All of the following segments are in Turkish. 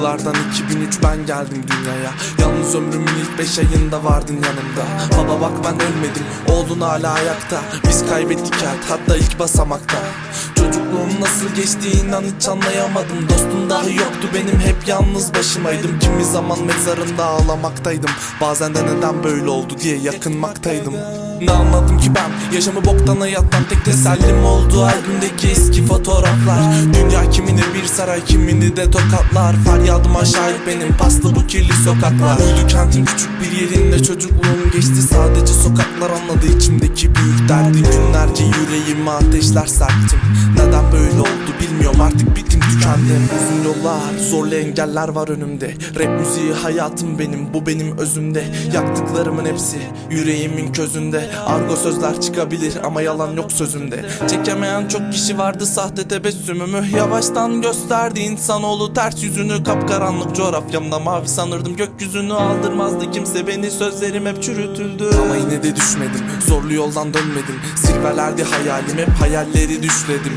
Yıllardan 2003 ben geldim dünyaya. Yalnız ömrümün ilk 5 ayında vardın yanımda. Baba bak ben ölmedim oğlun hala ayakta. Biz kaybettik hayat hatta ilk basamakta. Çocukluğum nasıl geçti inan hiç anlayamadım. Dostum dahi yoktu benim hep yalnız başımaydım. Kimi zaman mezarında ağlamaktaydım. Bazen de neden böyle oldu diye yakınmaktaydım. Ne anladım ki ben? Yaşamı boktan hayattan tek tesellim oldu. Albümdeki eski fotoğraflar. Dünya kimini bir saray kimini de tokatlar. Feryadıma şahit benim paslı bu kirli sokaklar. Uydu kentin küçük bir yerinde çocukluğum geçti. Sadece sokaklar anladı içimdeki büyük derdi. Günlerce yüreğime ateşler serptim. Neden böyle oldu bilmiyorum. Artık bittim tükendim Uzun yollar zorlu engeller var önümde. Rap müziği hayatım benim bu benim özümde. Yaktıklarımın hepsi yüreğimin közünde. Argo sözler çıkabilir ama yalan yok sözümde. Çekemeyen çok kişi vardı sahte tebessümümü. Yavaştan gösterdi insanoğlu ters yüzünü. Kapkaranlık coğrafyamda mavi sanırdım. Gökyüzünü aldırmazdı kimse beni. Sözlerim hep çürütüldü. Ama yine de düşmedim. Zorlu yoldan dönmedim. Zirvelerde hayalim hep hayalleri düşledim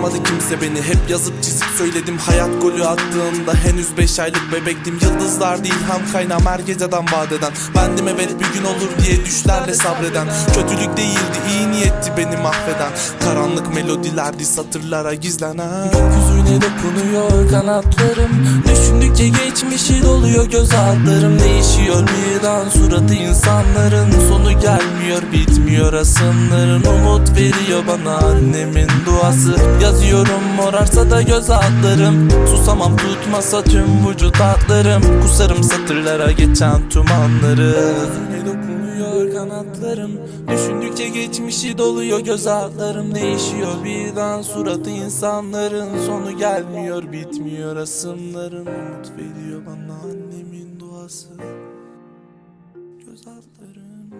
Susturamadı kimse beni. Hep yazıp çizip söyledim. Hayat golü attığımda henüz 5 aylık bebektim. Yıldızlar değil ilham kaynağım her geceden vadeden Bendim evet bir gün olur diye düşlerle sabreden. Kötülük değildi iyi niyetti beni mahveden. Karanlık melodilerdi satırlara gizlenen. Gökyüzüne dokunuyor kanatlarım. Düşündükçe geçmişi doluyor göz altlarım. Değişiyor birden suratı insanların. Sonu gelmiyor bitmiyor asımların Umut veriyor bana annemin duası Yazıyorum morarsa da göz altlarım Susamam tutmasa tüm vücut hatlarım Kusarım satırlara geçen tüm anları. Gökyüzüne dokunuyor kanatlarım. Düşündükçe geçmişi doluyor göz altlarım. Değişiyor birden suratı insanların. Sonu gelmiyor bitmiyor asımların Umut veriyor bana annemin duası. Göz altlarım